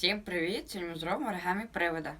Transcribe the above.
Всім привіт! Сьогодні ми зробимо оригамі привода.